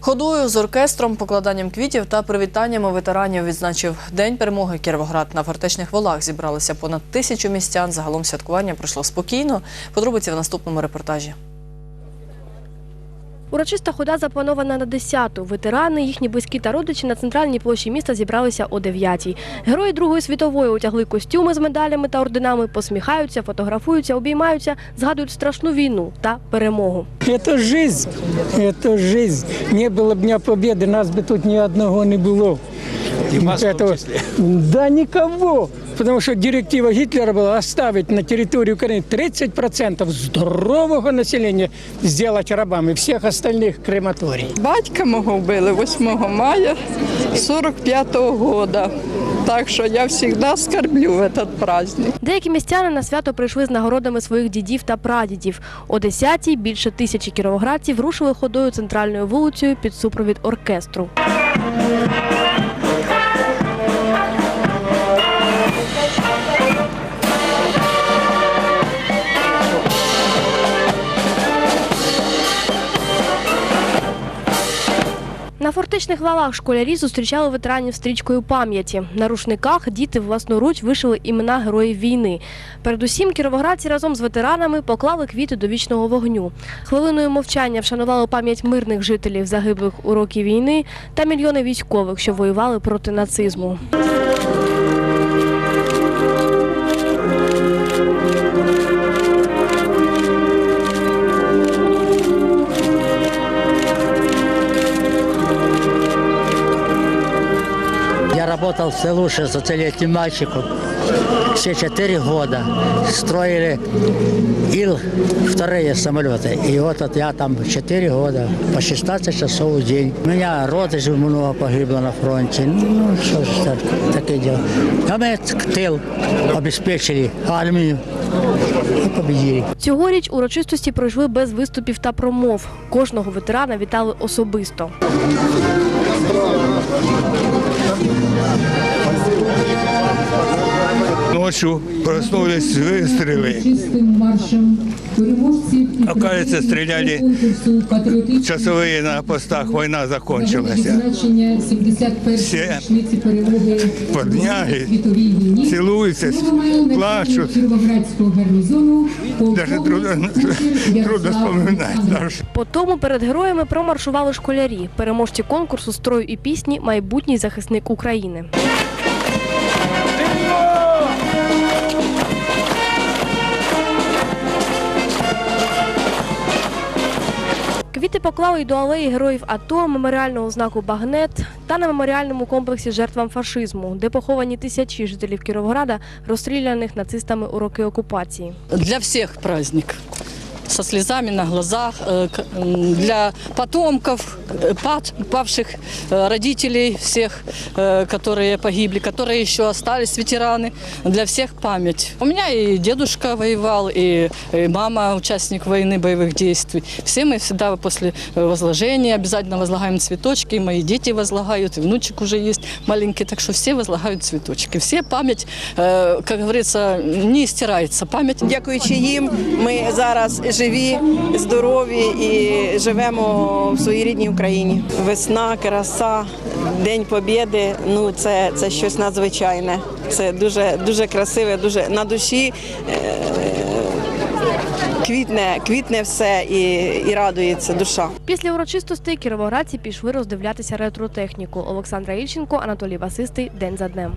Ходою з оркестром, покладанням квітів та привітаннями ветеранів відзначив День перемоги Кіровоград. На фортечних волах зібралися понад тисячу містян. Загалом святкування пройшло спокійно. Подробиці в наступному репортажі. Урочиста хода запланована на 10-ту. Ветерани, їхні близькі та родичі на центральній площі міста зібралися о 9-й. Герої Другої світової одягли костюми з медалями та орденами, посміхаються, фотографуються, обіймаються, згадують страшну війну та перемогу. Это жизнь, это жизнь. Не было б Дня Победы, нас бы тут ни одного не было. И вас в том Этого- числе. Да никого. Потому что директива Гитлера была оставить на территории Украины 30% здорового населения сделать рабами, всех остальных крематорий. Батька мого вбили 8 мая 45-го года. Так що я завжди скорблю в этот праздник. Деякі містяни на свято прийшли з нагородами своїх дідів та прадідів. О 10-й більше тисячі кіровоградців рушили ходою центральною вулицею під супровід оркестру. Фортечних валах школярі зустрічали ветеранів стрічкою пам'яті. На рушниках діти власноруч вишили імена героїв війни. Передусім, кіровоградці разом з ветеранами поклали квіти до вічного вогню. Хвилиною мовчання вшанували пам'ять мирних жителів, загиблих у роки війни, та мільйони військових, що воювали проти нацизму. работал в селу 16-летним мальчиком. Все четыре года строили Ил вторые самолеты. И вот, вот я там 4 года, по 16 часов в день. У меня родичей много погибло на фронте. Ну, что ж так, такое дело. А мы тыл обеспечили армию и победили. Цьогоріч урочистості пройшли без виступів та промов. Кожного ветерана вітали особисто. Yeah. Ночью проснулись выстрелы. Чистим маршем переможців і Оказується, стріляли конкурсу «Патріотичний Часовые на постах, война закончилась. відзначення 71-ї Всі річниці перемоги подняли, у світовій війні. Целуются, Головнокомандувач плачут. Кіровоградського гарнізону Даже полковник трудно, Кучер трудно Ярослав вспоминать. Олександрович. даже. По тому перед героями промаршували школярі, переможці конкурсу строю і пісні Майбутній захисник України. Квіти поклали й до алеї героїв АТО, меморіального знаку Багнет та на меморіальному комплексі жертвам фашизму, де поховані тисячі жителів Кіровограда, розстріляних нацистами у роки окупації. для всіх праздник Со слезами на глазах, э, к- м, для потомков, э, пад- павших э, родителей всех, э, которые погибли, которые еще остались ветераны, для всех память. У меня и дедушка воевал, и, и мама участник войны, боевых действий. Все мы всегда после э, возложения обязательно возлагаем цветочки, и мои дети возлагают, и внучек уже есть маленький, так что все возлагают цветочки. Все память, э, как говорится, не стирается. Память Дякуючи їм, ми зараз живі, здорові і живемо в своїй рідній Україні. Весна, краса, День Побєди ну це, це щось надзвичайне. Це дуже, дуже красиве, дуже на душі. Е- Квітне, квітне все і, і радується душа. Після урочистостей кіровоградці пішли роздивлятися ретротехніку. Олександра Ільченко, Анатолій Васистий. День за днем.